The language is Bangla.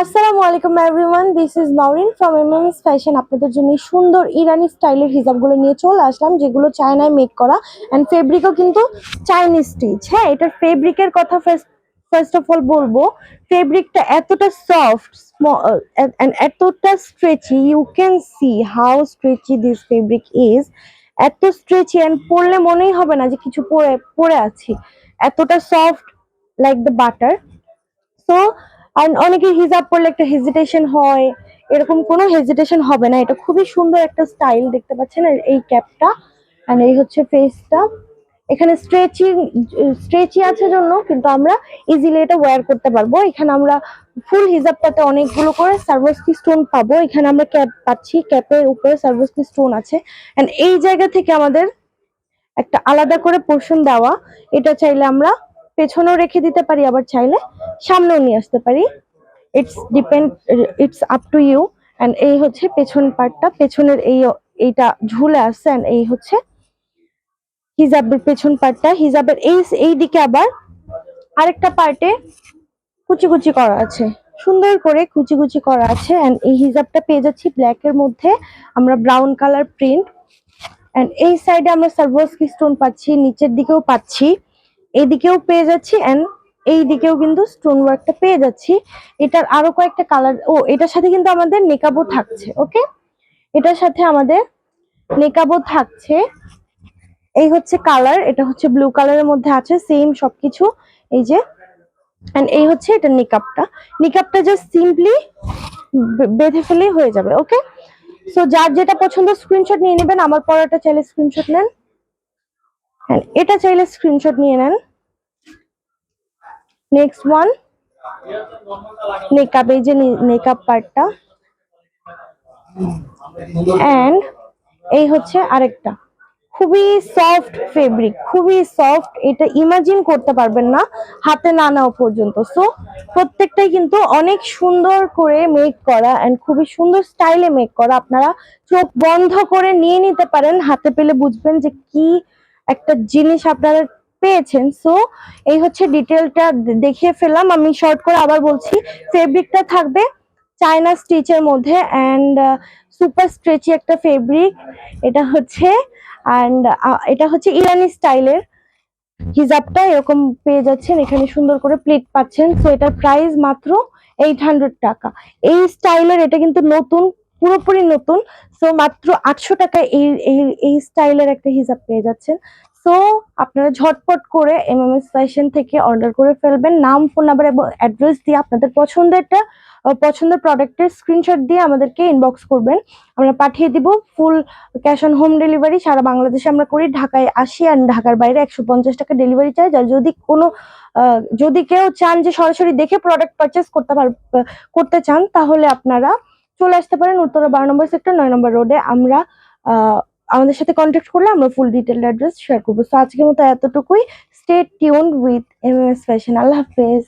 আসসালামু আলাইকুম everyone this is Nourin from MMS fashion আপনাদের জন্য সুন্দর ইরানি স্টাইলের হিজাবগুলো নিয়ে চলে আসলাম, যেগুলো চায়নায় মেক করা। অ্যান্ড ফেব্রিকও কিন্তু চাইনিজ স্টিচ হ্যাঁ এটার ফেব্রিকের কথা ফার্স্ট ফার্স্ট অফ অল বলব। ফেব্রিকটা এতটা সফট এতটা stretchy you can see how stretchy this fabric is এত স্ট্রেচি অ্যান্ড পরলে মনেই হবে না যে কিছু পরে পরে আছি। এতটা soft like the butter so আর অনেকে হিজাব পরলে একটা হেজিটেশন হয়, এরকম কোনো হেজিটেশন হবে না। এটা খুবই সুন্দর একটা স্টাইল দেখতে পাচ্ছেন এই ক্যাপটা আর এই হচ্ছে ফেসটা এখানে স্ট্রেচিং স্ট্রেচি আছে জন্য, কিন্তু আমরা ইজিলি এটা ওয়্যার করতে পারব। এখানে আমরা ফুল হিজাবটাতে অনেকগুলো করে সার্ভাসকি স্টোন পাবো। এখানে আমরা ক্যাপ পাচ্ছি ক্যাপের উপরে সার্ভাসকি স্টোন আছে। এন্ড এই জায়গা থেকে আমাদের একটা আলাদা করে পোর্শন দেওয়া। এটা চাইলে আমরা পেছনেও রেখে দিতে পারি, আবার চাইলে সামনেও নিয়ে আসতে পারি। It's depend it's up to you and এই হচ্ছে পেছন পার্টটা পেছনের এই এইটা ঝুলে আসছে অ্যান্ড এই হচ্ছে হিজাবের পেছন পার্টটা হিজাবের এই এই দিকে আবার আরেকটা পার্টে কুচি কুচি করা আছে। সুন্দর করে কুচি কুচি করা আছে অ্যান্ড এই হিজাবটা পেয়ে যাচ্ছি ব্ল্যাক এর মধ্যে। আমরা ব্রাউন কালার প্রিন্ট অ্যান্ড এই সাইডে আমরা সার্ভোস্কি স্টোন পাচ্ছি, নিচের দিকেও পাচ্ছি। এইদিকেও পেয়ে যাচ্ছি অ্যান্ড এই দিকেও কিন্তু স্টোন ওয়ার্কটা পেয়ে যাচ্ছি। এটার আরও কয়েকটা কালার ও, এটার সাথে কিন্তু আমাদের নেকাবও থাকছে ওকে এটার সাথে আমাদের নেকাবও থাকছে। এই হচ্ছে কালার এটা হচ্ছে ব্লু কালারের মধ্যে আছে সেম সবকিছু। এই যে এন্ড এই হচ্ছে এটা নিকাপটা নিকাপটা জাস্ট সিম্পলি বেঁধে ফেলেই হয়ে যাবে ওকে সো যার যেটা পছন্দ স্ক্রিনশট নিয়ে নেবেন। আমার পড়াটা চাইলে স্ক্রিনশট নেন। and এটা চাইলে স্ক্রিনশট নিয়ে নেন। নেক্সট ওয়ান মেকআপ এই যে মেকআপ পার্টটা অ্যান্ড এই হচ্ছে আরেকটা। খুবই সফট ফেব্রিক খুবই সফট এটা ইমাজিন করতে পারবেন না, হাতে না নেওয়া পর্যন্ত। সো প্রত্যেকটাই কিন্তু অনেক সুন্দর করে মেক করা এন্ড খুবই সুন্দর স্টাইলে মেক করা। আপনারা চোখ বন্ধ করে নিয়ে নিতে পারেন, হাতে পেলে বুঝবেন যে কি একটা জিনিস আপনারা পেয়েছেন। সো এই হচ্ছে ডিটেলটা দেখিয়ে ফেলাম আমি শর্ট করে আবার বলছি ফেব্রিকটা থাকবে চায়না স্টিচের মধ্যে অ্যান্ড সুপার স্ট্রেচি একটা ফেব্রিক এটা হচ্ছে অ্যান্ড এটা হচ্ছে ইরানি স্টাইলের হিজাবটা এরকম পেয়ে যাচ্ছেন, এখানে সুন্দর করে প্লেট পাচ্ছেন। সো এটার প্রাইস মাত্র এইট হান্ড্রেড টাকা। এই স্টাইলের এটা কিন্তু নতুন, পুরোপুরি নতুন। সো মাত্র আটশো টাকায় এই এই স্টাইলের একটা হিজাব পেয়ে যাচ্ছেন। সো আপনারা ঝটপট করে এমএমএস ফ্যাশন থেকে অর্ডার করে ফেলবেন। নাম ফোন নাম্বার এবং অ্যাড্রেস দিয়ে আপনাদের পছন্দেরটা পছন্দের প্রোডাক্টের স্ক্রিনশট দিয়ে আমাদেরকে ইনবক্স করবেন। আমরা পাঠিয়ে দিব full cash on home delivery সারা বাংলাদেশে আমরা করি। ঢাকায় আসি আর ঢাকার বাইরে একশো পঞ্চাশ টাকা ডেলিভারি চার্জ আর যদি কোনো যদি কেউ চান যে সরাসরি দেখে প্রোডাক্ট পারচেস করতে পার, করতে চান, তাহলে আপনারা চলে আসতে পারেন উত্তরা বারো নম্বর সেক্টর নয় নম্বর রোডে আমরা আমাদের সাথে কন্ট্যাক্ট করলে আমরা ফুল ডিটেল অ্যাড্রেস শেয়ার করব। সো আজকের মতো এতটুকুই। Stay tune with M S fashion আল্লাহ হাফেজ।